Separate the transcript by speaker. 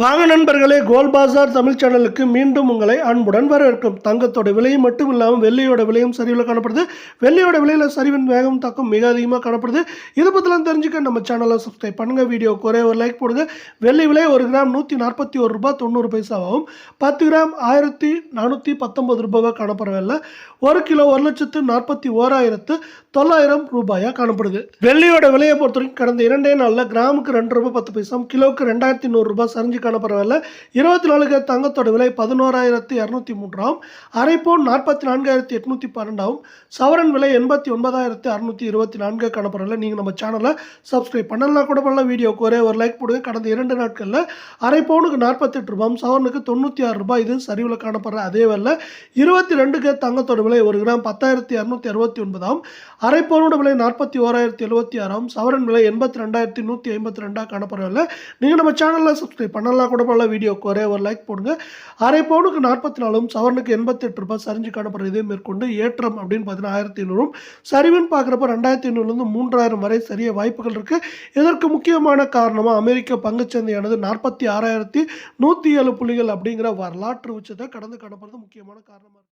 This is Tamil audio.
Speaker 1: வாங்க நண்பர்களே கோல் பாசார் தமிழ் சேனலுக்கு மீண்டும் உங்களை அன்புடன் வரவேற்கும். தங்கத்தோட விலையும் மட்டும் இல்லாமல் வெள்ளியோட விலையும் சரிவில் காணப்படுது. வெள்ளியோட விலையில் சரிவின் வேகம் தாக்கம் மிக அதிகமாக காணப்படுது. இதை பற்றிலாம் தெரிஞ்சுக்க நம்ம சேனலை சப்ஸ்கிரைப் பண்ணுங்கள் வீடியோ குறைய ஒரு லைக் போடுங்க. வெள்ளி விலை ஒரு கிராம் நூற்றி நாற்பத்தி ஒரு ரூபாய் தொண்ணூறு பைசாவாகும். பத்து கிராம் ஆயிரத்தி நானூற்றி பத்தொம்பது ரூபாவாக காணப்படவில்லை. ஒரு கிலோ ஒரு லட்சத்து நாற்பத்தி ஓராயிரத்து தொள்ளாயிரம் ரூபாயாக காணப்படுது. வெள்ளியோட விலையை பொறுத்த வரைக்கும் கடந்த இரண்டே நாளில் கிராமுக்கு ரெண்டு ரூபாய் பத்து பைசா கிலோவுக்கு ரெண்டாயிரத்தி நூறுரூபா சரிஞ்சு சரிஞ்சு காணப்படவில்லை இருபத்தி நாலு கிராம் தங்கத்தோட விலை பதினோராயிரத்தி இரநூத்தி மூன்றாம். அரை பவுன் நாற்பத்தி நான்காயிரத்தி எட்நூற்றி பன்னெண்டாவும் சவரன் விலை எண்பத்தி ஒன்பதாயிரத்தி அறுநூற்றி இருபத்தி நான்கு காணப்படவில்லை நீங்கள் நம்ம சேனலை சப்ஸ்கிரைப் பண்ணலாம் கூட பண்ணலாம் வீடியோக்கு ஒரே ஒரு லைக் போடுங்க. கடந்த இரண்டு நாட்களில் அரை பவுனுக்கு நாற்பத்தெட்டு ரூபாய் சவரனுக்கு தொண்ணூற்றி ஆறு ரூபாய். இது சரிவில் காணப்படுற அதே வரல இருபத்தி ரெண்டு கிராம் தங்கத்தோட விலை ஒரு கிராம் பத்தாயிரத்தி இரநூத்தி அறுபத்தி ஒன்பதாம். அரை பவுனோட விலை நாற்பத்தி ஓராயிரத்தி எழுபத்தி ஆறாம். சவரன் விலை எண்பத்தி ரெண்டாயிரத்தி நூற்றி ஐம்பத்தி ரெண்டாக காணப்படவில்லை நீங்கள் நம்ம சேனலில் சப்ஸ்கிரைப் பண்ணலாம் கூட பல வீடியோக்கு ஒரே ஒரு லைக் போடுங்க. அரை பவுனுக்கு நாற்பத்தி நாலும் சவரனுக்கு எண்பத்தெட்டு ரூபாய் சரிஞ்சு காணப்படுற இதே மேற்கொண்டு ஏற்றம் அப்படின்னு பார்த்தீங்கன்னா ஆயிரத்தி ஐநூறும் சரிவுன்னு பார்க்குறப்ப ரெண்டாயிரத்தி ஐநூறுலேருந்து மூன்றாயிரம் வரை சரிய வாய்ப்புகள் இருக்குது இதற்கு முக்கியமான காரணமாக அமெரிக்க பங்குச்சந்தையானது நாற்பத்தி ஆறாயிரத்தி நூற்றி ஏழு புள்ளிகள் அப்படிங்கிற வரலாற்று உச்சத்தை கடந்து காணப்படுறது முக்கியமான காரணமாக